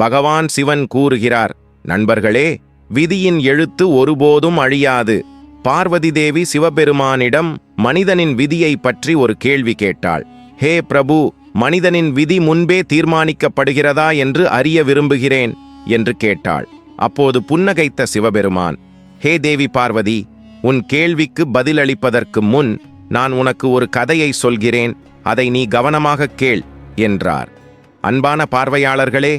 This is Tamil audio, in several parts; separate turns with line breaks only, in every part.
பகவான் சிவன் கூறுகிறார் நண்பர்களே விதியின் எழுத்து ஒருபோதும் அழியாது. பார்வதி தேவி சிவபெருமானிடம் மனிதனின் விதியை பற்றி ஒரு கேள்வி கேட்டாள். ஹே பிரபு மனிதனின் விதி முன்பே தீர்மானிக்கப்படுகிறதா என்று அறிய விரும்புகிறேன் என்று கேட்டாள். அப்போது புன்னகைத்த சிவபெருமான் ஹே தேவி பார்வதி உன் கேள்விக்கு பதிலளிப்பதற்கு முன் நான் உனக்கு ஒரு கதையை சொல்கிறேன். அதை நீ கவனமாக கேள் என்றார். அன்பான பார்வையாளர்களே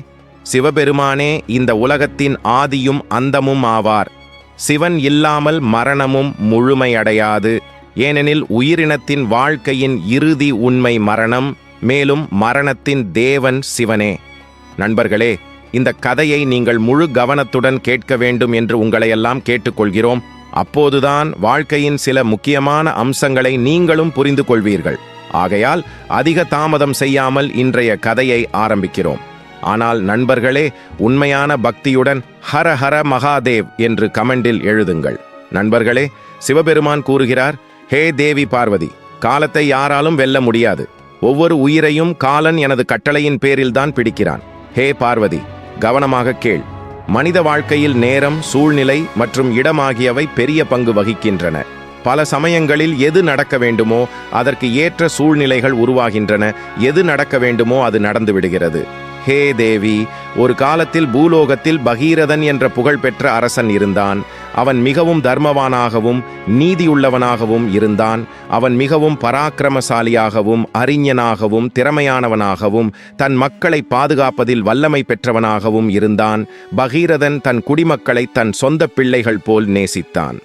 சிவபெருமானே இந்த உலகத்தின் ஆதியும் அந்தமும் ஆவார். சிவன் இல்லாமல் மரணமும் முழுமையடையாது. ஏனெனில் உயிரினத்தின் வாழ்க்கையின் இறுதி உண்மை மரணம் மேலும் மரணத்தின் தேவன் சிவனே. நண்பர்களே இந்த கதையை நீங்கள் முழு கவனத்துடன் கேட்க வேண்டும் என்று உங்களையெல்லாம் கேட்டுக்கொள்கிறோம். அப்போதுதான் வாழ்க்கையின் சில முக்கியமான அம்சங்களை நீங்களும் புரிந்து கொள்வீர்கள் ஆகையால் அதிக தாமதம் செய்யாமல் இன்றைய கதையை ஆரம்பிக்கிறோம். ஆனால் நண்பர்களே உண்மையான பக்தியுடன் ஹர ஹர மகாதேவ் என்று கமெண்டில் எழுதுங்கள். நண்பர்களே சிவபெருமான் கூறுகிறார் ஹே தேவி பார்வதி காலத்தை யாராலும் வெல்ல முடியாது. ஒவ்வொரு உயிரையும் காலன் எனது கட்டளையின் பேரில்தான் பிடிக்கிறான். ஹே பார்வதி கவனமாக கேள். மனித வாழ்க்கையில் நேரம் சூழ்நிலை மற்றும் இடம் ஆகியவை பெரிய பங்கு வகிக்கின்றன. பல சமயங்களில் எது நடக்க வேண்டுமோ அதற்கு ஏற்ற சூழ்நிலைகள் உருவாகின்றன. எது நடக்க வேண்டுமோ அது நடந்து விடுகிறது. ஹே தேவி ஒரு காலத்தில் பூலோகத்தில் பகீரதன் என்ற புகழ்பெற்ற அரசன் இருந்தான். அவன் மிகவும் தர்மவானாகவும் நீதியுள்ளவனாகவும் இருந்தான். அவன் மிகவும் பராக்கிரமசாலியாகவும் அறிஞனாகவும் திறமையானவனாகவும் தன் மக்களை பாதுகாப்பதில் வல்லமை பெற்றவனாகவும் இருந்தான். பகீரதன் தன் குடிமக்களை தன் சொந்த பிள்ளைகள் போல் நேசித்தான்.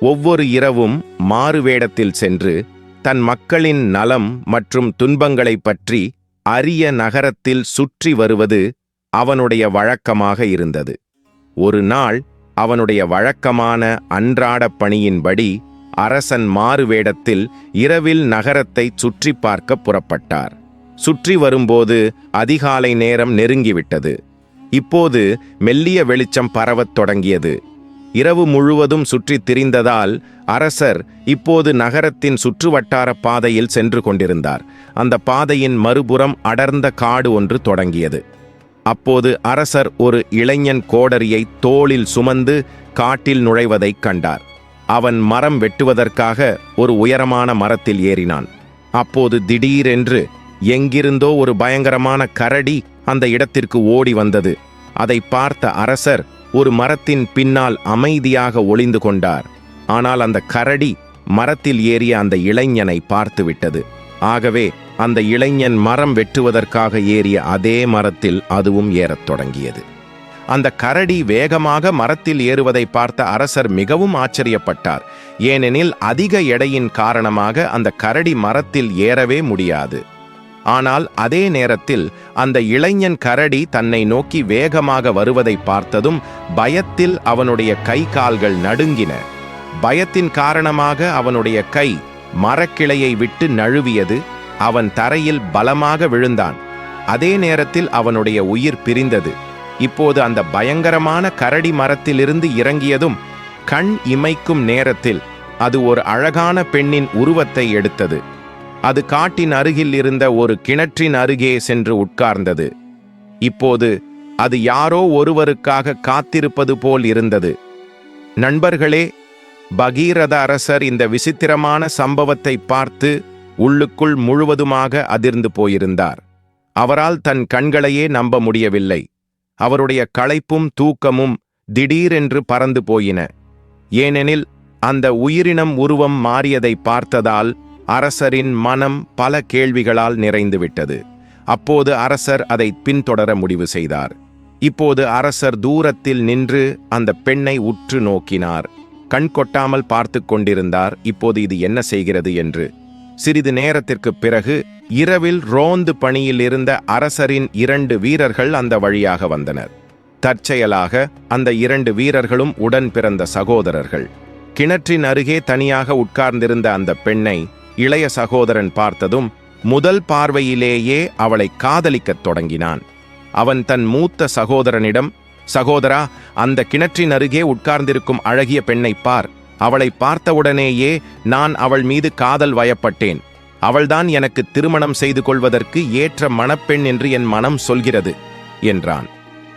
ஒவ்வொரு இரவும் மாறுவேடத்தில் சென்று தன் மக்களின் நலம் மற்றும் துன்பங்களைப் பற்றி அரிய நகரத்தில் சுற்றி வருவது அவனுடைய வழக்கமாக இருந்தது. ஒரு நாள் அவனுடைய வழக்கமான அன்றாடப் பணியின்படி அரசன் மாறுவேடத்தில் இரவில் நகரத்தை சுற்றி பார்க்க புறப்பட்டார். சுற்றி வரும்போது அதிகாலை நேரம் நெருங்கிவிட்டது. இப்போது மெல்லிய வெளிச்சம் பரவத் தொடங்கியது. இரவு முழுவதும் சுற்றித் திரிந்ததால் அரசர் இப்போது நகரத்தின் சுற்றுவட்டார பாதையில் சென்று கொண்டிருந்தார். அந்த பாதையின் மறுபுறம் அடர்ந்த காடு ஒன்று தொடங்கியது. அப்போது அரசர் ஒரு இளைஞன் கோடரியை தோளில் சுமந்து காட்டில் நுழைவதைக் கண்டார். அவன் மரம் வெட்டுவதற்காக ஒரு உயரமான மரத்தில் ஏறினான். அப்போது திடீரென்று எங்கிருந்தோ ஒரு பயங்கரமான கரடி அந்த இடத்திற்கு ஓடி வந்தது. அதை பார்த்த அரசர் ஒரு மரத்தின் பின்னால் அமைதியாக ஒளிந்து கொண்டார். ஆனால் அந்த கரடி மரத்தில் ஏறிய அந்த இளைஞனை பார்த்துவிட்டது. ஆகவே அந்த இளைஞன் மரம் வெட்டுவதற்காக ஏறிய அதே மரத்தில் அதுவும் ஏறத் தொடங்கியது. அந்த கரடி வேகமாக மரத்தில் ஏறுவதை பார்த்த அரசர் மிகவும் ஆச்சரியப்பட்டார். ஏனெனில் அதிக எடையின் காரணமாக அந்த கரடி மரத்தில் ஏறவே முடியாது. ஆனால் அதே நேரத்தில் அந்த இளைஞன் கரடி தன்னை நோக்கி வேகமாக வருவதை பார்த்ததும் பயத்தில் அவனுடைய கை கால்கள் நடுங்கின. பயத்தின் காரணமாக அவனுடைய கை மரக்கிளையை விட்டு நழுவியது. அவன் தரையில் பலமாக விழுந்தான். அதே நேரத்தில் அவனுடைய உயிர் பிரிந்தது. இப்போது அந்த பயங்கரமான கரடி மரத்திலிருந்து இறங்கியதும் கண் இமைக்கும் நேரத்தில் அது ஒரு அழகான பெண்ணின் உருவத்தை எடுத்தது. அது காட்டின் அருகில் இருந்த ஒரு கிணற்றின் அருகே சென்று உட்கார்ந்தது. இப்போது அது யாரோ ஒருவருக்காக காத்திருப்பது போல் இருந்தது. நண்பர்களே பகீரத அரசர் இந்த விசித்திரமான சம்பவத்தை பார்த்து உள்ளுக்குள் முழுவதுமாக அதிர்ந்து போயிருந்தார். அவரால் தன் கண்களையே நம்ப முடியவில்லை. அவருடைய களைப்பும் தூக்கமும் திடீரென்று பறந்து போயின. ஏனெனில் அந்த உயிரினம் உருவம் மாறியதை பார்த்ததால் அரசரின் மனம் பல கேள்விகளால் நிறைந்துவிட்டது. அப்போது அரசர் அதை பின்தொடர முடிவு செய்தார். இப்போது அரசர் தூரத்தில் நின்று அந்த பெண்ணை உற்று நோக்கினார். கண் கொட்டாமல் பார்த்து கொண்டிருந்தார். இப்போது இது என்ன செய்கிறது என்று. சிறிது நேரத்திற்குப் பிறகு இரவில் ரோந்து பணியில் இருந்த அரசரின் இரண்டு வீரர்கள் அந்த வழியாக வந்தனர். தற்செயலாக அந்த இரண்டு வீரர்களும் உடன் பிறந்த சகோதரர்கள். கிணற்றின் அருகே தனியாக உட்கார்ந்திருந்த அந்த பெண்ணை இளைய சகோதரன் பார்த்ததும் முதல் பார்வையிலேயே அவளை காதலிக்கத் தொடங்கினான். அவன் தன் மூத்த சகோதரனிடம் சகோதரா அந்த கிணற்றின் அருகே உட்கார்ந்திருக்கும் அழகிய பெண்ணை பார். அவளை பார்த்தவுடனேயே நான் அவள் மீது காதல் வயப்பட்டேன். அவள்தான் எனக்கு திருமணம் செய்து கொள்வதற்கு ஏற்ற மணப்பெண் என்று என் மனம் சொல்கிறது என்றான்.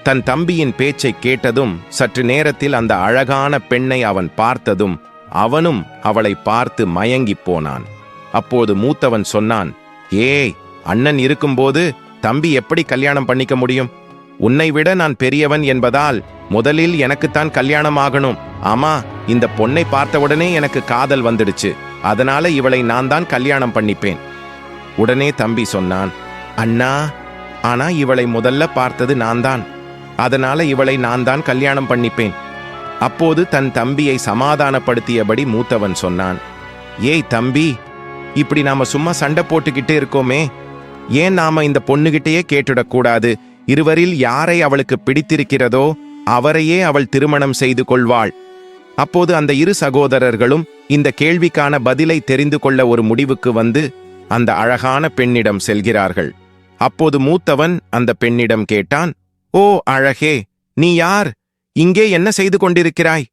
தன் தம்பியின் பேச்சைக் கேட்டதும் சற்று நேரத்தில் அந்த அழகான பெண்ணை அவன் பார்த்ததும் அவனும் அவளை பார்த்து மயங்கிப் போனான். அப்போது மூத்தவன் சொன்னான் ஏய் அண்ணன் இருக்கும்போது தம்பி எப்படி கல்யாணம் பண்ணிக்க முடியும்? உன்னை விட நான் பெரியவன் என்பதால் முதலில் எனக்குத்தான் கல்யாணம் ஆகணும். ஆமா இந்த பொண்ணை பார்த்தவுடனே எனக்கு காதல் வந்துடுச்சு. அதனால இவளை நான் தான் கல்யாணம் பண்ணிப்பேன். உடனே தம்பி சொன்னான் அண்ணா ஆனா இவளை முதல்ல பார்த்தது நான் தான். அதனால இவளை நான் தான் கல்யாணம் பண்ணிப்பேன். அப்போது தன் தம்பியை சமாதானப்படுத்தியபடி மூத்தவன் சொன்னான் ஏய் தம்பி இப்படி நாம சும்மா சண்டை போட்டுக்கிட்டு இருக்கோமே. ஏன் நாம இந்த பொண்ணுகிட்டயே கேட்டுடக்கூடாது? இருவரில் யாரை அவளுக்கு பிடித்திருக்கிறதோ அவரையே அவள் திருமணம் செய்து கொள்வாள். அப்போது அந்த இரு சகோதரர்களும் இந்த கேள்விக்கான பதிலை தெரிந்து கொள்ள ஒரு முடிவுக்கு வந்து அந்த அழகான பெண்ணிடம் செல்கிறார்கள். அப்போது மூத்தவன் அந்த பெண்ணிடம் கேட்டான் ஓ அழகே நீ யார்? இங்கே என்ன செய்து கொண்டிருக்கிறாய்?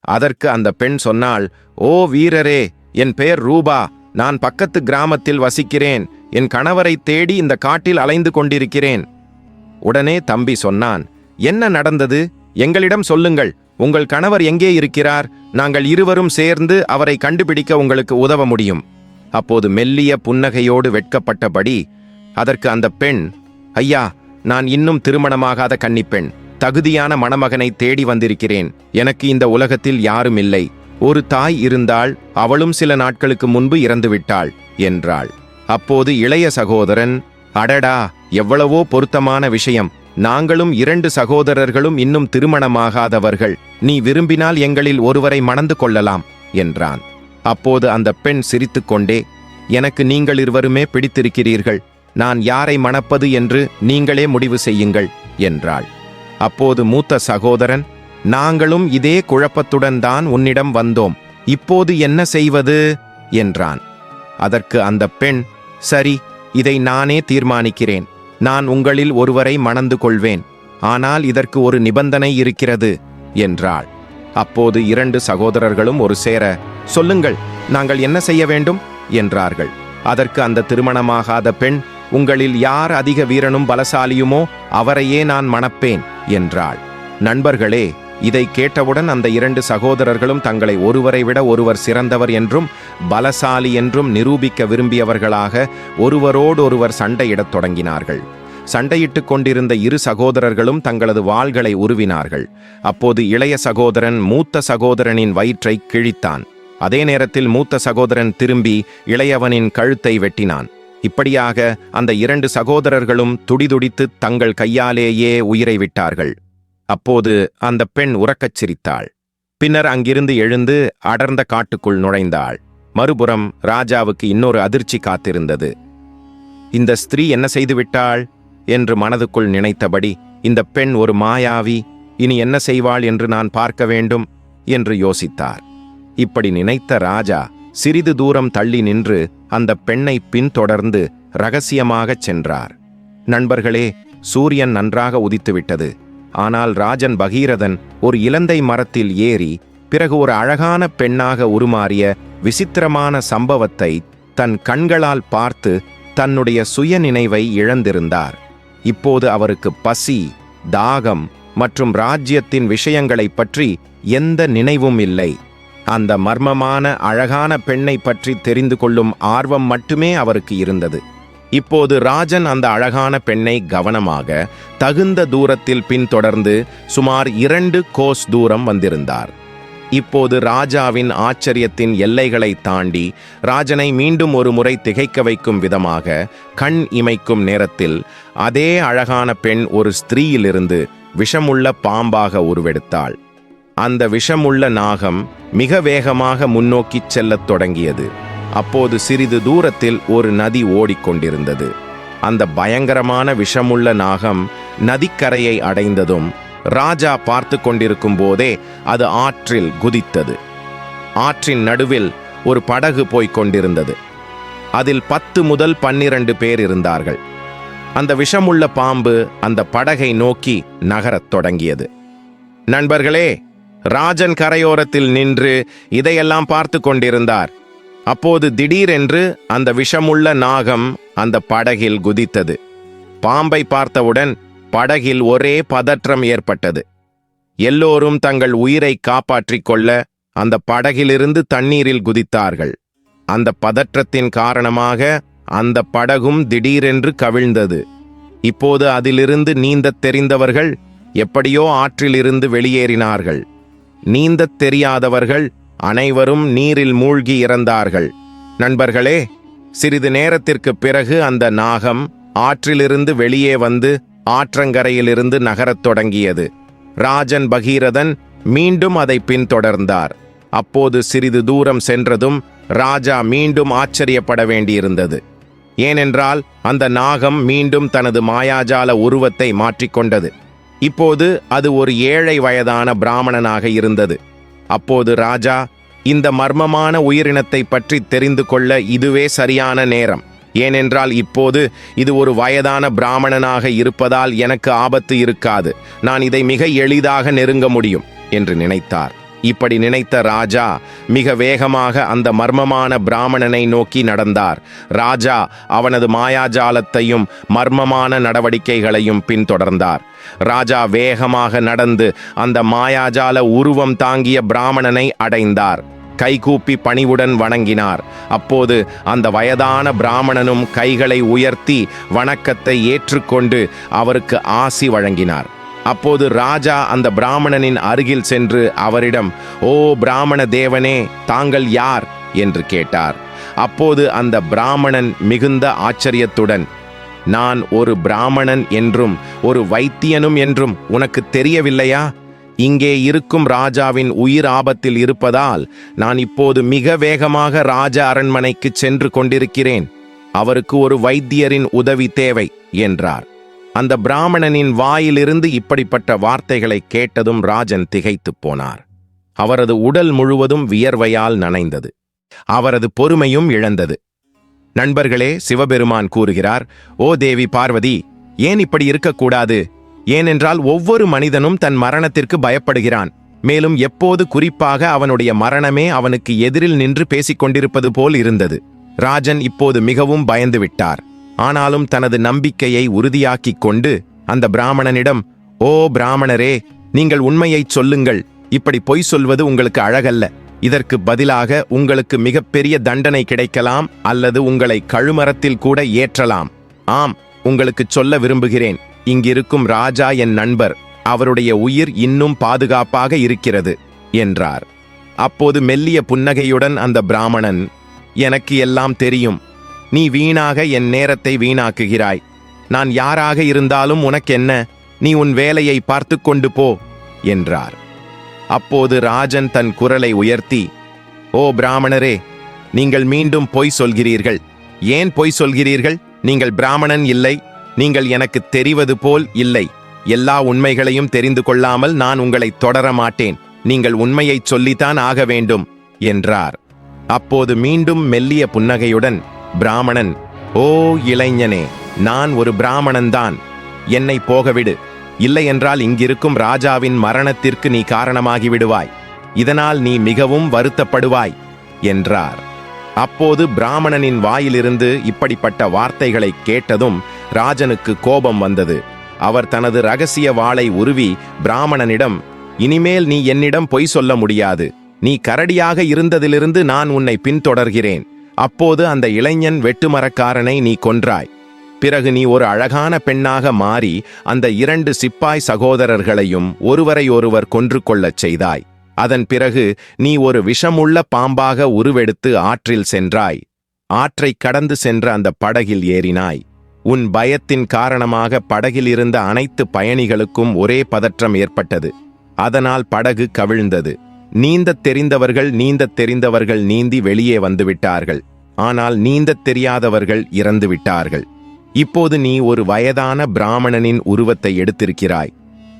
அதற்கு அந்த பெண் சொன்னாள் ஓ வீரரே என் பெயர் ரூபா. நான் பக்கத்து கிராமத்தில் வசிக்கிறேன். என் கணவரை தேடி இந்த காட்டில் அலைந்து கொண்டிருக்கிறேன். உடனே தம்பி சொன்னான் என்ன நடந்தது? எங்களிடம் சொல்லுங்கள். உங்கள் கணவர் எங்கே இருக்கிறார்? நாங்கள் இருவரும் சேர்ந்து அவரை கண்டுபிடிக்க உங்களுக்கு உதவ முடியும். அப்போது மெல்லிய புன்னகையோடு வெட்கப்பட்டபடி அதற்கு அந்த பெண் ஐயா நான் இன்னும் திருமணமாகாத கன்னிப்பெண். தகுதியான மணமகனை தேடி வந்திருக்கிறேன். எனக்கு இந்த உலகத்தில் யாரும் இல்லை. ஒரு தாய் இருந்தாள் அவளும் சில நாட்களுக்கு முன்பு இறந்துவிட்டாள் என்றாள். அப்போது இளைய சகோதரன் அடடா எவ்வளவோ பொருத்தமான விஷயம். நாங்களும் இரண்டு சகோதரர்களும் இன்னும் திருமணமாகாதவர்கள். நீ விரும்பினால் எங்களில் ஒருவரை மணந்து கொள்ளலாம் என்றான். அப்போது அந்த பெண் சிரித்துக்கொண்டே எனக்கு நீங்கள் இருவருமே பிடித்திருக்கிறீர்கள். நான் யாரை மணப்பது என்று நீங்களே முடிவு செய்யுங்கள் என்றாள். அப்போது மூத்த சகோதரன் நாங்களும் இதே குழப்பத்துடன் தான் உன்னிடம் வந்தோம். இப்போது என்ன செய்வது? என்றான். அதற்கு அந்த பெண் சரி இதை நானே தீர்மானிக்கிறேன். நான் உங்களில் ஒருவரை மணந்து கொள்வேன். ஆனால் இதற்கு ஒரு நிபந்தனை இருக்கிறது என்றாள். அப்போது இரண்டு சகோதரர்களும் ஒரு சேர சொல்லுங்கள் நாங்கள் என்ன செய்ய வேண்டும்? என்றார்கள். அதற்கு அந்த திருமணமாகாத பெண் உங்களில் யார் அதிக வீரனும் பலசாலியுமோ அவரையே நான் மணப்பேன் என்றாள். நண்பர்களே இதை கேட்டவுடன் அந்த இரண்டு சகோதரர்களும் தங்களை ஒருவரை விட ஒருவர் சிறந்தவர் என்றும் பலசாலி என்றும் நிரூபிக்க விரும்பியவர்களாக ஒருவரோடொருவர் சண்டையிடத் தொடங்கினார்கள். சண்டையிட்டுக் கொண்டிருந்த இரு சகோதரர்களும் தங்களது வாள்களை உருவினார்கள். அப்போது இளைய சகோதரன் மூத்த சகோதரனின் வயிற்றை கிழித்தான். அதே நேரத்தில் மூத்த சகோதரன் திரும்பி இளையவனின் கழுத்தை வெட்டினான். இப்படியாக அந்த இரண்டு சகோதரர்களும் துடிதுடித்து தங்கள் கையாலேயே உயிரை விட்டார்கள். அப்போது அந்த பெண் உறக்கச் சிரித்தாள். பின்னர் அங்கிருந்து எழுந்து அடர்ந்த காட்டுக்குள் நுழைந்தாள். மறுபுறம் ராஜாவுக்கு இன்னொரு அதிர்ச்சி காத்திருந்தது. இந்த ஸ்திரீ என்ன செய்துவிட்டாள் என்று மனதுக்குள் நினைத்தபடி இந்த பெண் ஒரு மாயாவி இனி என்ன செய்வாள் என்று நான் பார்க்க வேண்டும்? என்று யோசித்தார். இப்படி நினைத்த ராஜா சிறிது தூரம் தள்ளி நின்று அந்த பெண்ணை பின்தொடர்ந்து ரகசியமாகச் சென்றார். நண்பர்களே சூரியன் நன்றாக உதித்துவிட்டது. ஆனால் ராஜன் பகீரதன் ஒரு இலந்தை மரத்தில் ஏறி பிறகு ஒரு அழகான பெண்ணாக உருமாறிய விசித்திரமான சம்பவத்தை தன் கண்களால் பார்த்து தன்னுடைய சுயநினைவை இழந்திருந்தார். இப்போது அவருக்கு பசி தாகம் மற்றும் ராஜ்யத்தின் விஷயங்களைப் பற்றி எந்த நினைவும் இல்லை. அந்த மர்மமான அழகான பெண்ணை பற்றி தெரிந்து கொள்ளும் ஆர்வம் மட்டுமே அவருக்கு இருந்தது. இப்போது ராஜன் அந்த அழகான பெண்ணை கவனமாக தகுந்த தூரத்தில் பின்தொடர்ந்து சுமார் இரண்டு கோஸ் தூரம் வந்திருந்தார். இப்போது ராஜாவின் ஆச்சரியத்தின் எல்லைகளை தாண்டி ராஜனை மீண்டும் ஒரு முறை திகைக்க வைக்கும் விதமாக கண் இமைக்கும் நேரத்தில் அதே அழகான பெண் ஒரு ஸ்திரீயிலிருந்து விஷமுள்ள பாம்பாக உருவெடுத்தாள். அந்த விஷமுள்ள நாகம் மிக வேகமாக முன்னோக்கிச் செல்லத் தொடங்கியது. அப்போது சிறிது தூரத்தில் ஒரு நதி ஓடிக்கொண்டிருந்தது. அந்த பயங்கரமான விஷமுள்ள நாகம் நதிக்கரையை அடைந்ததும் ராஜா பார்த்து கொண்டிருக்கும் போதே அது ஆற்றில் குதித்தது. ஆற்றின் நடுவில் ஒரு படகு போய்க் கொண்டிருந்தது. அதில் பத்து முதல் பன்னிரண்டு பேர் இருந்தார்கள். அந்த விஷமுள்ள பாம்பு அந்த படகை நோக்கி நகரத் தொடங்கியது. நண்பர்களே ராஜன் கரையோரத்தில் நின்று இதையெல்லாம் பார்த்து கொண்டிருந்தார். அப்போது திடீரென்று அந்த விஷமுள்ள நாகம் அந்த படகில் குதித்தது. பாம்பை பார்த்தவுடன் படகில் ஒரே பதற்றம் ஏற்பட்டது. எல்லோரும் தங்கள் உயிரை காப்பாற்றிக் கொள்ள அந்த படகிலிருந்து தண்ணீரில் குதித்தார்கள். அந்த பதற்றத்தின் காரணமாக அந்த படகும் திடீரென்று கவிழ்ந்தது. இப்போது அதிலிருந்து நீந்தத் தெரிந்தவர்கள் எப்படியோ ஆற்றிலிருந்து வெளியேறினார்கள். நீந்தத் தெரியாதவர்கள் அனைவரும் நீரில் மூழ்கி இறந்தார்கள். நண்பர்களே சிறிது நேரத்திற்குப் பிறகு அந்த நாகம் ஆற்றிலிருந்து வெளியே வந்து ஆற்றங்கரையிலிருந்து நகரத் தொடங்கியது. ராஜன் பகீரதன் மீண்டும் அதை பின்தொடர்ந்தார். அப்போது சிறிது தூரம் சென்றதும் ராஜா மீண்டும் ஆச்சரியப்பட வேண்டியிருந்தது. ஏனென்றால் அந்த நாகம் மீண்டும் தனது மாயாஜால உருவத்தை மாற்றிக்கொண்டது இப்போது அது ஒரு ஏழை வயதான பிராமணனாக இருந்தது. அப்போது ராஜா இந்த மர்மமான உயிரினத்தை பற்றி தெரிந்து கொள்ள இதுவே சரியான நேரம். ஏனென்றால் இப்போது இது ஒரு வயதான பிராமணனாக இருப்பதால் எனக்கு ஆபத்து இருக்காது. நான் இதை மிக எளிதாக நெருங்க முடியும் என்று நினைத்தார். இப்படி நினைத்த ராஜா மிக வேகமாக அந்த மர்மமான பிராமணனை நோக்கி நடந்தார். ராஜா அவனது மாயாஜாலத்தையும் மர்மமான நடவடிக்கைகளையும் பின்தொடர்ந்தார். ராஜா வேகமாக நடந்து அந்த மாயாஜால உருவம் தாங்கிய பிராமணனை அடைந்தார். கைகூப்பி பணிவுடன் வணங்கினார். அப்போது அந்த வயதான பிராமணனும் கைகளை உயர்த்தி வணக்கத்தை ஏற்றுக்கொண்டு அவருக்கு ஆசி வழங்கினார். அப்போது ராஜா அந்த பிராமணனின் அருகில் சென்று அவரிடம் ஓ பிராமண தேவனே தாங்கள் யார்? என்று கேட்டார். அப்போது அந்த பிராமணன் மிகுந்த ஆச்சரியத்துடன் நான் ஒரு பிராமணன் என்றும் ஒரு வைத்தியனும் என்றும் உனக்கு தெரியவில்லையா? இங்கே இருக்கும் ராஜாவின் உயிர் ஆபத்தில் இருப்பதால் நான் இப்போது மிக வேகமாக ராஜ அரண்மனைக்கு சென்று கொண்டிருக்கிறேன். அவருக்கு ஒரு வைத்தியரின் உதவி தேவை என்றார். அந்த பிராமணனின் வாயிலிருந்து இப்படிப்பட்ட வார்த்தைகளை கேட்டதும் ராஜன் திகைத்துப் போனார். அவரது உடல் முழுவதும் வியர்வையால் நனைந்தது. அவரது பொறுமையும் இழந்தது. நண்பர்களே சிவபெருமான் கூறுகிறார் ஓ தேவி பார்வதி ஏன் இப்படி இருக்கக்கூடாது? ஏனென்றால் ஒவ்வொரு மனிதனும் தன் மரணத்திற்கு பயப்படுகிறான். மேலும் எப்போது குறிப்பாக அவனுடைய மரணமே அவனுக்கு எதிரில் நின்று பேசிக் கொண்டிருப்பது போல் இருந்தது. ராஜன் இப்போது மிகவும் பயந்து விட்டார் ஆனாலும் தனது நம்பிக்கையை உறுதியாக்கிக் கொண்டு அந்த பிராமணனிடம் ஓ பிராமணரே நீங்கள் உண்மையைச் சொல்லுங்கள். இப்படி பொய் சொல்வது உங்களுக்கு அழகல்ல. இதற்கு பதிலாக உங்களுக்கு மிகப்பெரிய தண்டனை கிடைக்கலாம் அல்லது உங்களை கழுமரத்தில் கூட ஏற்றலாம். ஆம் உங்களுக்குச் சொல்ல விரும்புகிறேன். இங்கிருக்கும் ராஜா என் நண்பர். அவருடைய உயிர் இன்னும் பாதுகாப்பாக இருக்கிறது என்றார். அப்போது மெல்லிய புன்னகையுடன் அந்த பிராமணன் எனக்கு எல்லாம் தெரியும். நீ வீணாக என் நேரத்தை வீணாக்குகிறாய். நான் யாராக இருந்தாலும் உனக்கென்ன? நீ உன் வேலையை பார்த்து கொண்டு போ என்றார். அப்போது ராஜன் தன் குரலை உயர்த்தி ஓ பிராமணரே நீங்கள் மீண்டும் பொய் சொல்கிறீர்கள். ஏன் பொய் சொல்கிறீர்கள்? நீங்கள் பிராமணன் இல்லை. நீங்கள் எனக்கு தெரிவது போல் இல்லை. எல்லா உண்மைகளையும் தெரிந்து கொள்ளாமல் நான் உங்களை தொடர மாட்டேன். நீங்கள் உண்மையைச் சொல்லித்தான் ஆக வேண்டும் என்றார். அப்போது மீண்டும் மெல்லிய புன்னகையுடன் பிராமணன். ஓ இளைஞனே நான் ஒரு பிராமணன்தான். என்னை போகவிடு. இல்லையென்றால் இங்கிருக்கும் ராஜாவின் மரணத்திற்கு நீ காரணமாகி விடுவாய் இதனால் நீ மிகவும் வருத்தப்படுவாய் என்றார். அப்போது பிராமணனின் வாயிலிருந்து இப்படிப்பட்ட வார்த்தைகளை கேட்டதும் ராஜனுக்கு கோபம் வந்தது. அவர் தனது ரகசிய வாளை உருவி பிராமணனிடம் இனிமேல் நீ என்னிடம் பொய் சொல்ல முடியாது. நீ கரடியாக இருந்ததிலிருந்து நான் உன்னை பின்தொடர்கிறேன். அப்போது அந்த இளைஞன் வெட்டுமரக்காரனை நீ கொன்றாய். பிறகு நீ ஒரு அழகான பெண்ணாக மாறி அந்த இரண்டு சிப்பாய் சகோதரர்களையும் ஒருவரை ஒருவர் கொன்று கொள்ளச் செய்தாய். அதன் பிறகு நீ ஒரு விஷமுள்ள பாம்பாக உருவெடுத்து ஆற்றில் சென்றாய். ஆற்றைக் கடந்து சென்ற அந்த படகில் ஏறினாய். உன் பயத்தின் காரணமாக படகில் இருந்த அனைத்து பயணிகளுக்கும் ஒரே பதற்றம் ஏற்பட்டது. அதனால் படகு கவிழ்ந்தது. நீந்தத் தெரிந்தவர்கள் நீந்தத் தெரிந்தவர்கள் நீந்தி வெளியே வந்துவிட்டார்கள். ஆனால் நீந்தத் தெரியாதவர்கள் இறந்து விட்டார்கள் இப்போது நீ ஒரு வயதான பிராமணனின் உருவத்தை எடுத்திருக்கிறாய்.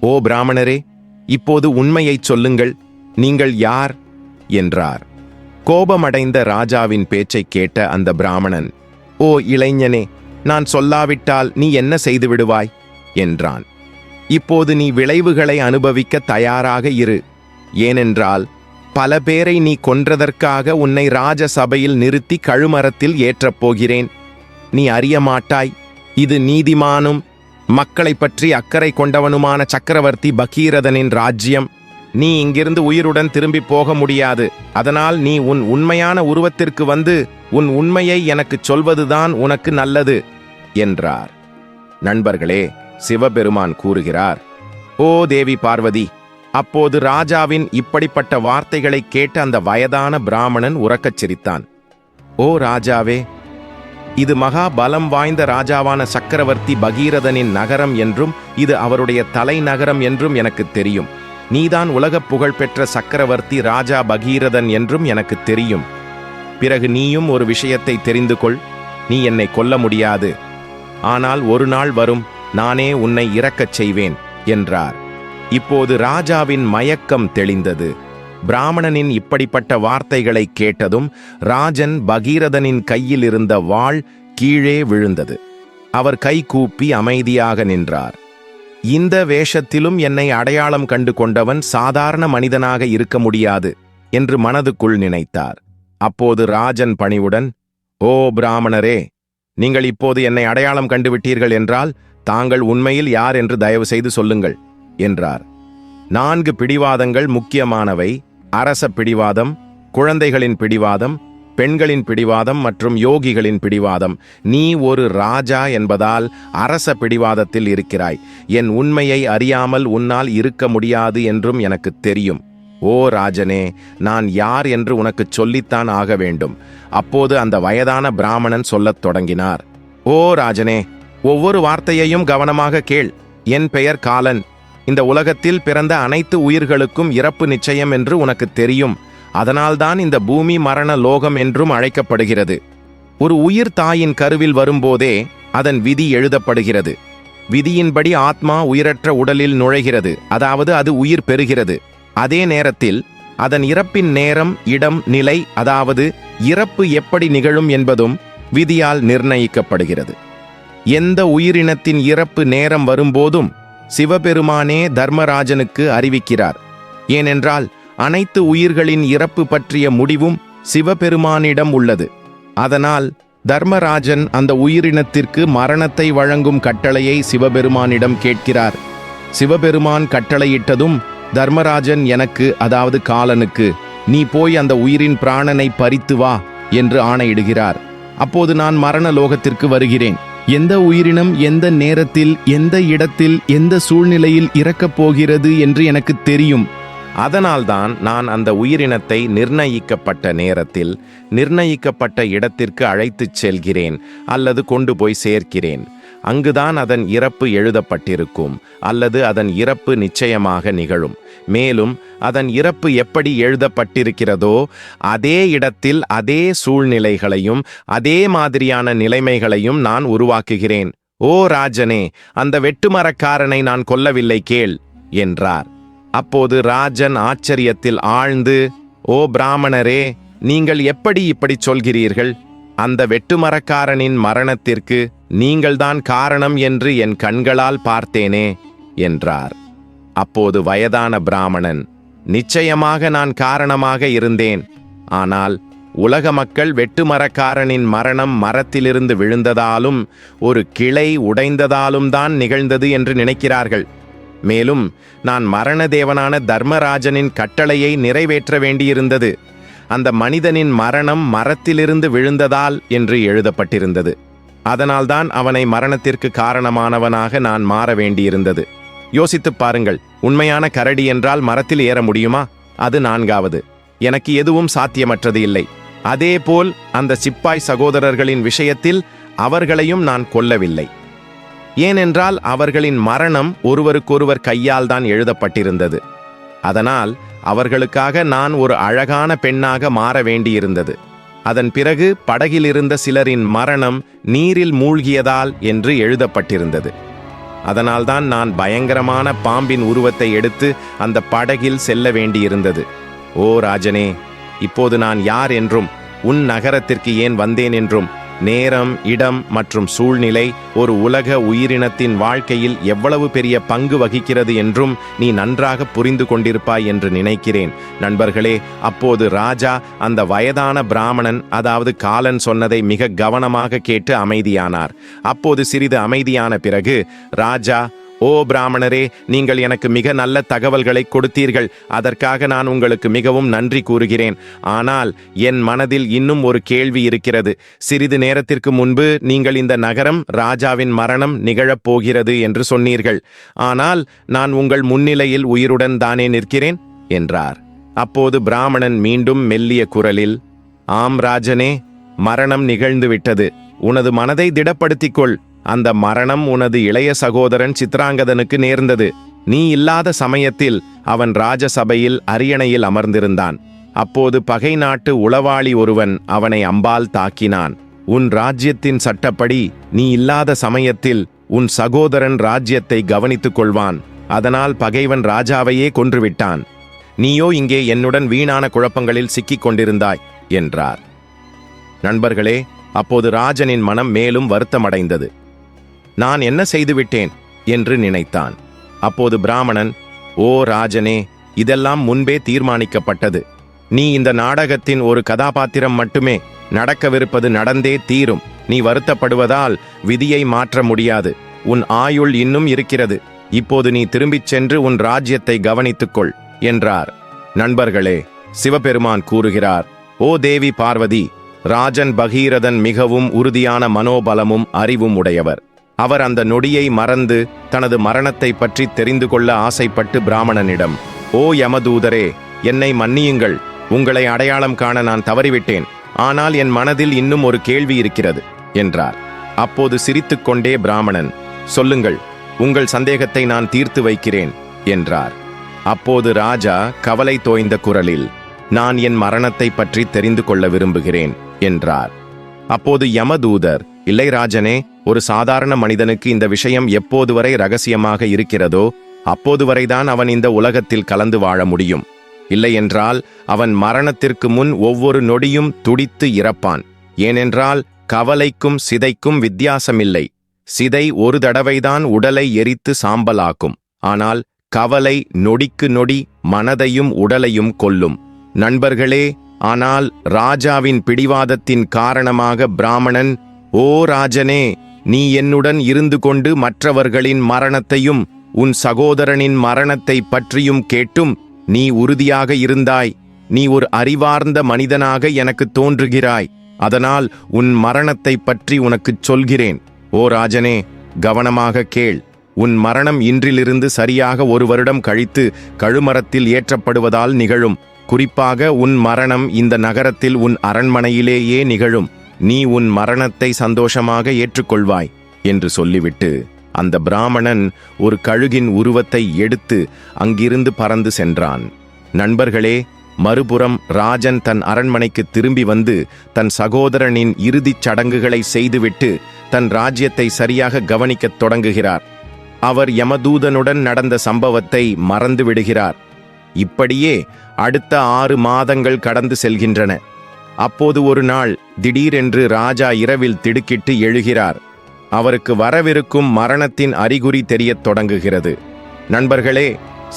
ஓ பிராமணரே இப்போது உண்மையைச் சொல்லுங்கள் நீங்கள் யார்? என்றார். கோபமடைந்த ராஜாவின் பேச்சைக் கேட்ட அந்த பிராமணன் ஓ இளைஞனே நான் சொல்லாவிட்டால் நீ என்ன செய்து விடுவாய்? என்றான். இப்போது நீ விளைவுகளை அனுபவிக்க தயாராக இரு. ஏனென்றால் பல பேரை நீ கொன்றதற்காக உன்னை ராஜ சபையில் நிறுத்தி கழுமரத்தில் ஏற்றப் போகிறேன். நீ அறிய மாட்டாய் இது நீதிமானும் மக்களைப் பற்றி அக்கறை கொண்டவனுமான சக்கரவர்த்தி பகீரதனின் ராஜ்யம். நீ இங்கிருந்து உயிருடன் திரும்பி போக முடியாது அதனால் நீ உன் உண்மையான உருவத்திற்கு வந்து உன் உண்மையை எனக்குச் சொல்வதுதான் உனக்கு நல்லது என்றார். நண்பர்களே சிவபெருமான் கூறுகிறார் ஓ தேவி பார்வதி அப்போது ராஜாவின் இப்படிப்பட்ட வார்த்தைகளைக் கேட்டு அந்த வயதான பிராமணன் உறக்கச் சிரித்தான். ஓ ராஜாவே இது மகா பலம் வாய்ந்த ராஜாவான சக்கரவர்த்தி பகீரதனின் நகரம் என்றும் இது அவருடைய தலைநகரம் என்றும் எனக்கு தெரியும். நீதான் உலகப் புகழ் பெற்ற சக்கரவர்த்தி ராஜா பகீரதன் என்றும் எனக்கு தெரியும். பிறகு நீயும் ஒரு விஷயத்தை தெரிந்து கொள். நீ என்னை கொல்ல முடியாது. ஆனால் ஒரு நாள் வரும் நானே உன்னை இறக்கச் செய்வேன் என்றார். இப்போது ராஜாவின் மயக்கம் தெளிந்தது. பிராமணனின் இப்படிப்பட்ட வார்த்தைகளை கேட்டதும் ராஜன் பகீரதனின் கையில் இருந்த வாள் கீழே விழுந்தது. அவர் கை கூப்பி அமைதியாக நின்றார். இந்த வேஷத்திலும் என்னை அடையாளம் கண்டு கொண்டவன் சாதாரண மனிதனாக இருக்க முடியாது என்று மனதுக்குள் நினைத்தார். அப்போது ராஜன் பணிவுடன் ஓ பிராமணரே நீங்கள் இப்போது என்னை அடையாளம் கண்டுவிட்டீர்கள் என்றால் தாங்கள் உண்மையில் யார் என்று தயவு செய்து சொல்லுங்கள். என்றார். நான்கு பிடிவாதங்கள் முக்கியமானவை. அரச பிடிவாதம் குழந்தைகளின் பிடிவாதம் பெண்களின் பிடிவாதம் மற்றும் யோகிகளின் பிடிவாதம். நீ ஒரு ராஜா என்பதால் அரச பிடிவாதத்தில் இருக்கிறாய். என் உண்மையை அறியாமல் உன்னால் இருக்க முடியாது என்றும் எனக்கு தெரியும். ஓ ராஜனே நான் யார் என்று உனக்குச் சொல்லித்தான் ஆக வேண்டும். அப்போது அந்த வயதான பிராமணன் சொல்லத் தொடங்கினார். ஓ ராஜனே ஒவ்வொரு வார்த்தையையும் கவனமாக கேள். என் பெயர் காலன். இந்த உலகத்தில் பிறந்த அனைத்து உயிர்களுக்கும் இறப்பு நிச்சயம் என்று உனக்கு தெரியும். அதனால்தான் இந்த பூமி மரண லோகம் என்றும் அழைக்கப்படுகிறது. ஒரு உயிர் தாயின் கருவில் வரும்போதே அதன் விதி எழுதப்படுகிறது. விதியின்படி ஆத்மா உயிரற்ற உடலில் நுழைகிறது. அதாவது அது உயிர் பெறுகிறது. அதே நேரத்தில் அதன் இறப்பின் நேரம் இடம் நிலை அதாவது இறப்பு எப்படி நிகழும் என்பதும் விதியால் நிர்ணயிக்கப்படுகிறது. எந்த உயிரினத்தின் இறப்பு நேரம் வரும்போதும் சிவபெருமானே தர்மராஜனுக்கு அறிவிக்கிறார். ஏனென்றால் அனைத்து உயிர்களின் இறப்பு பற்றிய முடிவும் சிவபெருமானிடம் உள்ளது. அதனால் தர்மராஜன் அந்த உயிரினத்திற்கு மரணத்தை வழங்கும் கட்டளையை சிவபெருமானிடம் கேட்கிறார். சிவபெருமான் கட்டளையிட்டதும் தர்மராஜன் எனக்கு அதாவது காலனுக்கு நீ போய் அந்த உயிரின் பிராணனை பறித்து வா என்று ஆணையிடுகிறார். அப்போது நான் மரண லோகத்திற்கு வருகிறேன். எந்த உயிரினம் எந்த நேரத்தில் எந்த இடத்தில் எந்த சூழ்நிலையில் இறக்கப் போகிறது என்று எனக்கு தெரியும். அதனால்தான் நான் அந்த உயிரினத்தை நிர்ணயிக்கப்பட்ட நேரத்தில் நிர்ணயிக்கப்பட்ட இடத்திற்கு அழைத்துச் செல்கிறேன் அல்லது கொண்டு போய் சேர்க்கிறேன். அங்குதான் அதன் இறப்பு எழுதப்பட்டிருக்கும் அல்லது அதன் இறப்பு நிச்சயமாக நிகழும். மேலும் அதன் இறப்பு எப்படி எழுதப்பட்டிருக்கிறதோ அதே இடத்தில் அதே சூழ்நிலைகளையும் அதே மாதிரியான நிலைமைகளையும் நான் உருவாக்குகிறேன். ஓ ராஜனே அந்த வெட்டுமரக்காரனை நான் கொல்லவில்லை கேள் என்றார். அப்போது ராஜன் ஆச்சரியத்தில் ஆழ்ந்து ஓ பிராமணரே நீங்கள் எப்படி இப்படி சொல்கிறீர்கள்? அந்த வெட்டுமரக்காரனின் மரணத்திற்கு நீங்கள்தான் காரணம் என்று என் கண்களால் பார்த்தேனே என்றார். அப்போது வயதான பிராமணன் நிச்சயமாக நான் காரணமாக இருந்தேன். ஆனால் உலக மக்கள் வெட்டுமரக்காரனின் மரணம் மரத்திலிருந்து விழுந்ததாலும் ஒரு கிளை உடைந்ததாலும் தான் நிகழ்ந்தது என்று நினைக்கிறார்கள். மேலும் நான் மரணதேவனான தர்மராஜனின் கட்டளையை நிறைவேற்ற வேண்டியிருந்தது. அந்த மனிதனின் மரணம் மரத்திலிருந்து விழுந்ததால் என்று எழுதப்பட்டிருந்தது. அதனால்தான் அவனை மரணத்திற்கு காரணமானவனாக நான் மாற வேண்டியிருந்தது. யோசித்துப் பாருங்கள் உண்மையான கரடி என்றால் மரத்தில் ஏற முடியுமா? அது நான்காவது. எனக்கு எதுவும் சாத்தியமற்றது இல்லை. அதேபோல் அந்த சிப்பாய் சகோதரர்களின் விஷயத்தில் அவர்களையும் நான் கொல்லவில்லை. ஏனென்றால் அவர்களின் மரணம் ஒருவருக்கொருவர் கையால் தான் எழுதப்பட்டிருந்தது. அதனால் அவர்களுக்காக நான் ஒரு அழகான பெண்ணாக மாற வேண்டியிருந்தது. அதன் பிறகு படகிலிருந்த சிலரின் மரணம் நீரில் மூழ்கியதால் என்று எழுதப்பட்டிருந்தது. அதனால்தான் நான் பயங்கரமான பாம்பின் உருவத்தை எடுத்து அந்த படகில் செல்ல வேண்டியிருந்தது. ஓ ராஜனே இப்போது நான் யார் என்றும் உன் நகரத்திற்கு ஏன் வந்தேன் என்றும் நேரம் இடம் மற்றும் சூழ்நிலை ஒரு உலக உயிரினத்தின் வாழ்க்கையில் எவ்வளவு பெரிய பங்கு வகிக்கிறது என்றும் நீ நன்றாக புரிந்து கொண்டிருப்பாய் என்று நினைக்கிறேன். நண்பர்களே அப்போது ராஜா அந்த வயதான பிராமணன் அதாவது காலன் சொன்னதை மிக கவனமாக கேட்டு அமைதியானார். அப்போது சிறிது அமைதியான பிறகு ராஜா ஓ பிராமணரே நீங்கள் எனக்கு மிக நல்ல தகவல்களை கொடுத்தீர்கள். அதற்காக நான் உங்களுக்கு மிகவும் நன்றி கூறுகிறேன். ஆனால் என் மனதில் இன்னும் ஒரு கேள்வி இருக்கிறது. சிறிது நேரத்திற்கு முன்பு நீங்கள் இந்த நகரம் ராஜாவின் மரணம் நிகழப் போகிறது என்று சொன்னீர்கள். ஆனால் நான் உங்கள் முன்னிலையில் உயிருடன் தானே நிற்கிறேன்? என்றார். அப்போது பிராமணன் மீண்டும் மெல்லிய குரலில் ஆம் ராஜனே மரணம் நிகழ்ந்துவிட்டது உனது மனதை திடப்படுத்திக் கொள். அந்த மரணம் உனது இளைய சகோதரன் சித்ராங்கதனுக்கு நேர்ந்தது. நீ இல்லாத சமயத்தில் அவன் ராஜசபையில் அரியணையில் அமர்ந்திருந்தான். அப்போது பகை நாட்டு உளவாளி ஒருவன் அவனை அம்பால் தாக்கினான். உன் ராஜ்யத்தின் சட்டப்படி நீ இல்லாத சமயத்தில் உன் சகோதரன் ராஜ்யத்தை கவனித்துக் கொள்வான். அதனால் பகைவன் ராஜாவையே கொன்றுவிட்டான். நீயோ இங்கே என்னுடன் வீணான குழப்பங்களில் சிக்கிக் கொண்டிருந்தாய் என்றார். நண்பர்களே அப்போது ராஜனின் மனம் மேலும் வருத்தமடைந்தது. நான் என்ன செய்துவிட்டேன்? என்று நினைத்தான். அப்போது பிராமணன் ஓ ராஜனே இதெல்லாம் முன்பே தீர்மானிக்கப்பட்டது. நீ இந்த நாடகத்தின் ஒரு கதாபாத்திரம் மட்டுமே. நடக்கவிருப்பது நடந்தே தீரும். நீ வருத்தப்படுவதால் விதியை மாற்ற முடியாது. உன் ஆயுள் இன்னும் இருக்கிறது. இப்போது நீ திரும்பிச் சென்று உன் ராஜ்யத்தை கவனித்துக்கொள் என்றார். நண்பர்களே சிவபெருமான் கூறுகிறார் ஓ தேவி பார்வதி ராஜன் பகீரதன் மிகவும் உறுதியான மனோபலமும் அறிவும் உடையவர். அவர் அந்த நொடியை மறந்து தனது மரணத்தை பற்றி தெரிந்து கொள்ள ஆசைப்பட்டு பிராமணனிடம் ஓ யமதூதரே என்னை மன்னியுங்கள். உங்களை அடையாளம் காண நான் தவறிவிட்டேன். ஆனால் என் மனதில் இன்னும் ஒரு கேள்வி இருக்கிறது என்றார். அப்போது சிரித்துக்கொண்டே பிராமணன் சொல்லுங்கள் உங்கள் சந்தேகத்தை நான் தீர்த்து வைக்கிறேன் என்றார். அப்போது ராஜா கவலை தோய்ந்த குரலில் நான் என் மரணத்தை பற்றி தெரிந்து கொள்ள விரும்புகிறேன் என்றார். அப்போது யமதூதர் இல்லை ராஜனே ஒரு சாதாரண மனிதனுக்கு இந்த விஷயம் எப்போது வரை ரகசியமாக இருக்கிறதோ அப்போது வரைதான் அவன் இந்த உலகத்தில் கலந்து வாழ முடியும். இல்லையென்றால் அவன் மரணத்திற்கு முன் ஒவ்வொரு நொடியும் துடித்து இறப்பான். ஏனென்றால் கவலைக்கும் சிதைக்கும் வித்தியாசமில்லை. சிதை ஒரு தடவைதான் உடலை எரித்து சாம்பலாக்கும். ஆனால் கவலை நொடிக்கு நொடி மனதையும் உடலையும் கொல்லும். நண்பர்களே ஆனால் ராஜாவின் பிடிவாதத்தின் காரணமாக பிராமணன் ஓ ராஜனே நீ என்னுடன் இருந்து கொண்டு மற்றவர்களின் மரணத்தையும் உன் சகோதரனின் மரணத்தை பற்றியும் கேட்டும் நீ உறுதியாக இருந்தாய். நீ ஒரு அறிவார்ந்த மனிதனாக எனக்கு தோன்றுகிறாய். அதனால் உன் மரணத்தை பற்றி உனக்குச் சொல்கிறேன். ஓ ராஜனே கவனமாக கேள். உன் மரணம் இன்றிலிருந்து சரியாக ஒரு வருடம் கழித்து கழுமரத்தில் ஏற்றப்படுவதால் நிகழும். குறிப்பாக உன் மரணம் இந்த நகரத்தில் உன் அரண்மனையிலேயே நிகழும். நீ உன் மரணத்தை சந்தோஷமாக ஏற்றுக்கொள்வாய் என்று சொல்லிவிட்டு அந்த பிராமணன் ஒரு கழுகின் உருவத்தை எடுத்து அங்கிருந்து பறந்து சென்றான். நண்பர்களே மறுபுறம் ராஜன் தன் அரண்மனைக்கு திரும்பி வந்து தன் சகோதரனின் இறுதிச் சடங்குகளை செய்துவிட்டு தன் ராஜ்யத்தை சரியாக கவனிக்கத் தொடங்குகிறார். அவர் யமதூதனுடன் நடந்த சம்பவத்தை மறந்து விடுகிறார் இப்படியே அடுத்த ஆறு மாதங்கள் கடந்து செல்கின்றன. அப்போது ஒரு நாள் திடீரென்று ராஜா இரவில் திடுக்கிட்டு எழுகிறார். அவருக்கு வரவிருக்கும் மரணத்தின் அறிகுறி தெரியத் தொடங்குகிறது. நண்பர்களே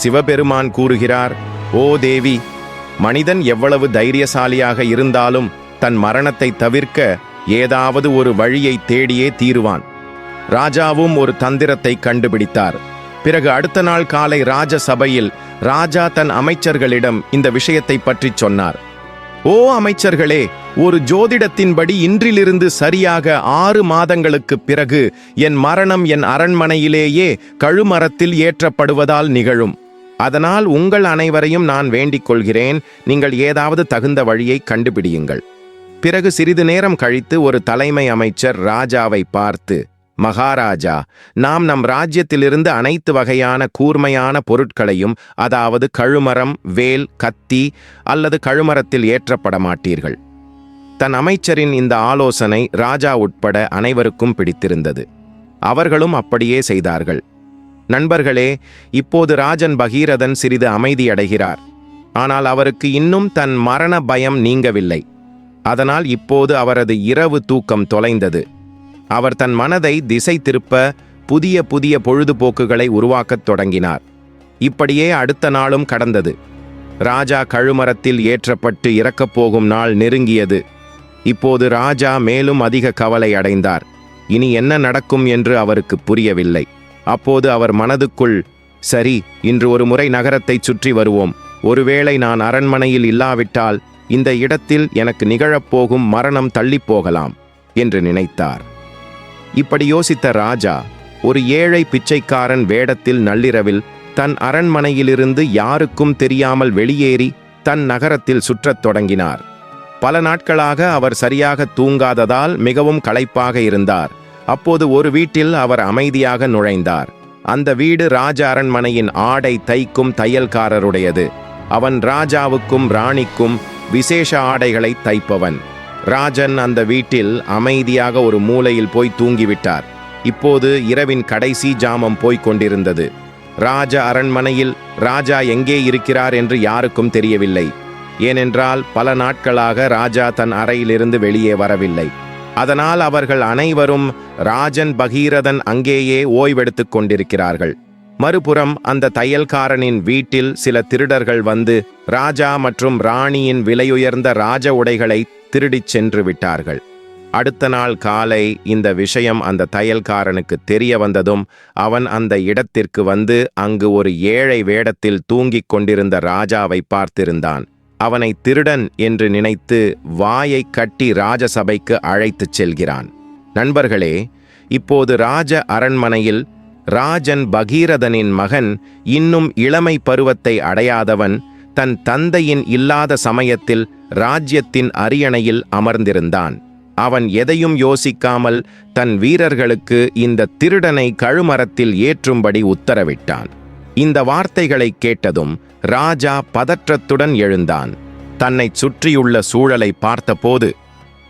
சிவபெருமான் கூறுகிறார் ஓ தேவி மனிதன் எவ்வளவு தைரியசாலியாக இருந்தாலும் தன் மரணத்தை தவிர்க்க ஏதாவது ஒரு வழியை தேடியே தீருவான். ராஜாவும் ஒரு தந்திரத்தை கண்டுபிடித்தார். பிறகு அடுத்த நாள் காலை ராஜ சபையில் ராஜா தன் அமைச்சர்களிடம் இந்த விஷயத்தை பற்றி சொன்னார். ஓ அமைச்சர்களே ஒரு ஜோதிடத்தின்படி இன்றிலிருந்து சரியாக ஆறு மாதங்களுக்குப் பிறகு என் மரணம் என் அரண்மனையிலேயே கழுமரத்தில் ஏற்றப்படுவதால் நிகழும். அதனால் உங்கள் அனைவரையும் நான் வேண்டிக் கொள்கிறேன். நீங்கள் ஏதாவது தகுந்த வழியை கண்டுபிடியுங்கள். பிறகு சிறிது நேரம் கழித்து ஒரு தலைமை அமைச்சர் ராஜாவை பார்த்து மகாராஜா நாம் நம் ராஜ்யத்திலிருந்து அனைத்து வகையான கூர்மையான பொருட்களையும் அதாவது கழுமரம் வேல் கத்தி அல்லது கழுமரத்தில் ஏற்றப்பட மாட்டீர்கள் தன் அமைச்சரின் இந்த ஆலோசனை ராஜா உட்பட அனைவருக்கும் பிடித்திருந்தது. அவர்களும் அப்படியே செய்தார்கள். நண்பர்களே இப்போது ராஜன் பகீரதன் சிறிது அமைதியடைகிறார். ஆனால் அவருக்கு இன்னும் தன் மரண பயம் நீங்கவில்லை. அதனால் இப்போது அவரது இரவு தூக்கம் தொலைந்தது. அவர் தன் மனதை திசை திருப்ப புதிய புதிய பொழுதுபோக்குகளை உருவாக்கத் தொடங்கினார். இப்படியே அடுத்த நாளும் கடந்தது. ராஜா கழுமரத்தில் ஏற்றப்பட்டு இறக்கப் போகும் நாள் நெருங்கியது. இப்போது ராஜா மேலும் அதிக கவலை அடைந்தார். இனி என்ன நடக்கும் என்று அவருக்கு புரியவில்லை. அப்போது அவர் மனதுக்குள் சரி இன்று ஒரு முறை நகரத்தைச் சுற்றி வருவோம். ஒருவேளை நான் அரண்மனையில் இல்லாவிட்டால் இந்த இடத்தில் எனக்கு நிகழப்போகும் மரணம் தள்ளிப் போகலாம் என்று நினைத்தார். இப்படி யோசித்த ராஜா ஒரு ஏழை பிச்சைக்காரன் வேடத்தில் நள்ளிரவில் தன் அரண்மனையிலிருந்து யாருக்கும் தெரியாமல் வெளியேறி தன் நகரத்தில் சுற்றத் தொடங்கினார். பல நாட்களாக அவர் சரியாக தூங்காததால் மிகவும் களைப்பாக இருந்தார். அப்போது ஒரு வீட்டில் அவர் அமைதியாக நுழைந்தார். அந்த வீடு ராஜ அரண்மனையின் ஆடை தைக்கும் தையல்காரருடையது. அவன் ராஜாவுக்கும் ராணிக்கும் விசேஷ ஆடைகளை தைப்பவன். ராஜன் அந்த வீட்டில் அமைதியாக ஒரு மூலையில் போய் தூங்கிவிட்டார். இப்போது இரவின் கடைசி ஜாமம் போய்க் கொண்டிருந்தது. ராஜ அரண்மனையில் ராஜா எங்கே இருக்கிறார் என்று யாருக்கும் தெரியவில்லை. ஏனென்றால் பல நாட்களாக ராஜா தன் அறையிலிருந்து வெளியே வரவில்லை. அதனால் அவர்கள் அனைவரும் ராஜன் பகீரதன் அங்கேயே ஓய்வெடுத்துக் கொண்டிருக்கிறார்கள். மறுபுறம் அந்த தையல்காரனின் வீட்டில் சில திருடர்கள் வந்து ராஜா மற்றும் ராணியின் விலையுயர்ந்த ராஜ உடைகளை திருடிச் சென்று விட்டார்கள். அடுத்த நாள் காலை இந்த விஷயம் அந்த தையல்காரனுக்கு தெரிய வந்ததும் அவன் அந்த இடத்திற்கு வந்து அங்கு ஒரு ஏழை வேடத்தில் தூங்கிக் கொண்டிருந்த ராஜாவை பார்த்திருந்தான். அவனை திருடன் என்று நினைத்து வாயை கட்டி ராஜசபைக்கு அழைத்துச் செல்கிறான். நண்பர்களே இப்போது ராஜ அரண்மனையில் ராஜன் பகீரதனின் மகன் இன்னும் இளமை பருவத்தை அடையாதவன் தன் தந்தையின் இல்லாத சமயத்தில் ராஜ்யத்தின் அரியணையில் அமர்ந்திருந்தான். அவன் எதையும் யோசிக்காமல் தன் வீரர்களுக்கு இந்த திருடனை கழுமரத்தில் ஏற்றும்படி உத்தரவிட்டான். இந்த வார்த்தைகளை கேட்டதும் ராஜா பதற்றத்துடன் எழுந்தான். தன்னைச் சுற்றியுள்ள சூழலை பார்த்தபோது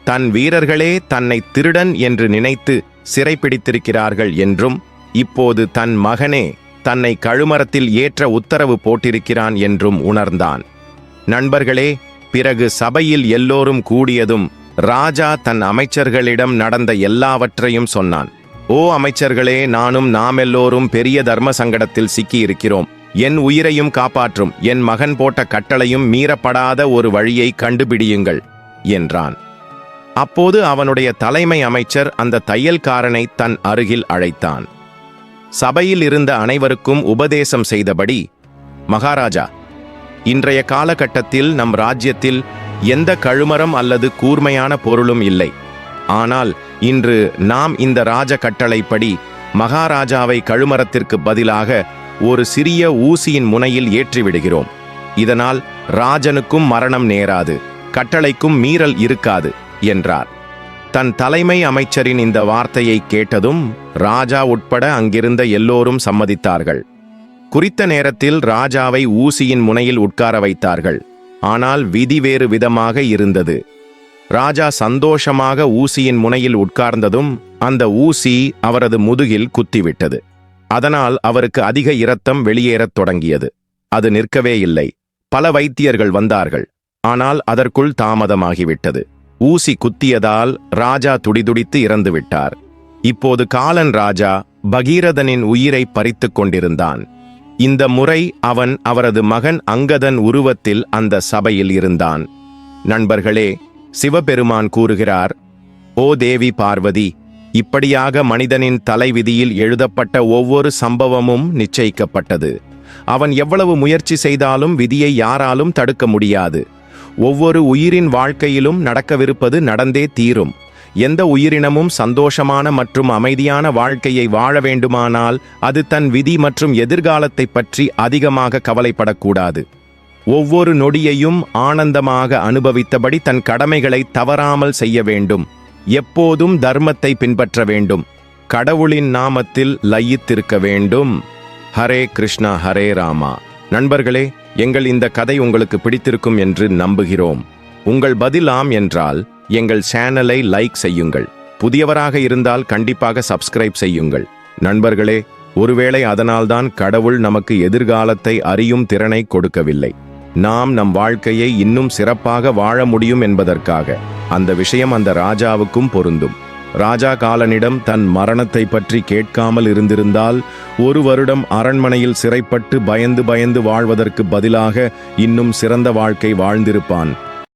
தன் வீரர்களே தன்னை திருடன் என்று நினைத்து சிறைப்பிடித்திருக்கிறார்கள் என்றும் இப்போது தன் மகனே தன்னை கழுமரத்தில் ஏற்ற உத்தரவு போட்டிருக்கிறான் என்றும் உணர்ந்தான். நண்பர்களே பிறகு சபையில் எல்லோரும் கூடியதும் ராஜா தன் அமைச்சர்களிடம் நடந்த எல்லாவற்றையும் சொன்னான். ஓ அமைச்சர்களே நானும் நாமெல்லோரும் பெரிய தர்ம சங்கடத்தில் சிக்கியிருக்கிறோம். என் உயிரையும் காப்பாற்றும் என் மகன் போட்ட கட்டளையும் மீறப்படாத ஒரு வழியை கண்டுபிடியுங்கள் என்றான். அப்போது அவனுடைய தலைமை அமைச்சர் அந்த தையல்காரனை தன் அருகில் அழைத்தான். சபையில் இருந்த அனைவருக்கும் உபதேசம் செய்தபடி மகாராஜா இன்றைய காலகட்டத்தில் நம் ராஜ்யத்தில் எந்த கழுமரம் அல்லது கூர்மையான பொருளும் இல்லை. ஆனால் இன்று நாம் இந்த ராஜ கட்டளைப்படி மகாராஜாவை கழுமரத்திற்கு பதிலாக ஒரு சிறிய ஊசியின் முனையில் ஏற்றிவிடுகிறோம். இதனால் ராஜனுக்கும் மரணம் நேராது கட்டளைக்கும் மீறல் இருக்காது என்றார். தன் தலைமை அமைச்சரின் இந்த வார்த்தையை கேட்டதும் ராஜா உட்பட அங்கிருந்த எல்லோரும் சம்மதித்தார்கள். குறித்த நேரத்தில் ராஜாவை ஊசியின் முனையில் உட்கார வைத்தார்கள். ஆனால் விதி வேறு விதமாக இருந்தது. ராஜா சந்தோஷமாக ஊசியின் முனையில் உட்கார்ந்ததும் அந்த ஊசி அவரது முதுகில் குத்திவிட்டது. அதனால் அவருக்கு அதிக இரத்தம் வெளியேறத் தொடங்கியது. அது நிற்கவே இல்லை. பல வைத்தியர்கள் வந்தார்கள். ஆனால் அதற்குள் தாமதமாகிவிட்டது. ஊசி குத்தியதால் ராஜா துடிதுடித்து இறந்துவிட்டார். இப்போது காலன் ராஜா பகீரதனின் உயிரை பறித்துக் கொண்டிருந்தான். இந்த முறை அவன் அவரது மகன் அங்கதன் உருவத்தில் அந்த சபையில் இருந்தான். நண்பர்களே சிவபெருமான் கூறுகிறார் ஓ தேவி பார்வதி இப்படியாக மனிதனின் தலைவிதியில் எழுதப்பட்ட ஒவ்வொரு சம்பவமும் நிச்சயிக்கப்பட்டது. அவன் எவ்வளவு முயற்சி செய்தாலும் விதியை யாராலும் தடுக்க முடியாது. ஒவ்வொரு உயிரின் வாழ்க்கையிலும் நடக்கவிருப்பது நடந்தே தீரும். எந்த உயிரினமும் சந்தோஷமான மற்றும் அமைதியான வாழ்க்கையை வாழ வேண்டுமானால் அது தன் விதி மற்றும் எதிர்காலத்தைப் பற்றி அதிகமாக கவலைப்படக்கூடாது. ஒவ்வொரு நொடியையும் ஆனந்தமாக அனுபவித்தபடி தன் கடமைகளை தவறாமல் செய்ய வேண்டும். எப்போதும் தர்மத்தை பின்பற்ற வேண்டும். கடவுளின் நாமத்தில் லயித்திருக்க வேண்டும். ஹரே கிருஷ்ணா ஹரே ராமா. நண்பர்களே எங்கள் இந்த கதை உங்களுக்கு பிடித்திருக்கும் என்று நம்புகிறோம். உங்கள் பதில் ஆம் என்றால் எங்கள் சேனலை லைக் செய்யுங்கள். புதியவராக இருந்தால் கண்டிப்பாக சப்ஸ்கிரைப் செய்யுங்கள். நண்பர்களே ஒருவேளை அதனால்தான் கடவுள் நமக்கு எதிர்காலத்தை அறியும் திறனை கொடுக்கவில்லை. நாம் நம் வாழ்க்கையை இன்னும் சிறப்பாக வாழ முடியும் என்பதற்காக அந்த விஷயம் அந்த ராஜாவுக்கும் பொருந்தும். ராஜா காலனிடம் தன் மரணத்தை பற்றி கேட்காமல் இருந்திருந்தால் ஒரு வருடம் அரண்மனையில் சிறைப்பட்டு பயந்து பயந்து வாழ்வதற்கு பதிலாக இன்னும் சிறந்த வாழ்க்கை வாழ்ந்திருப்பான்.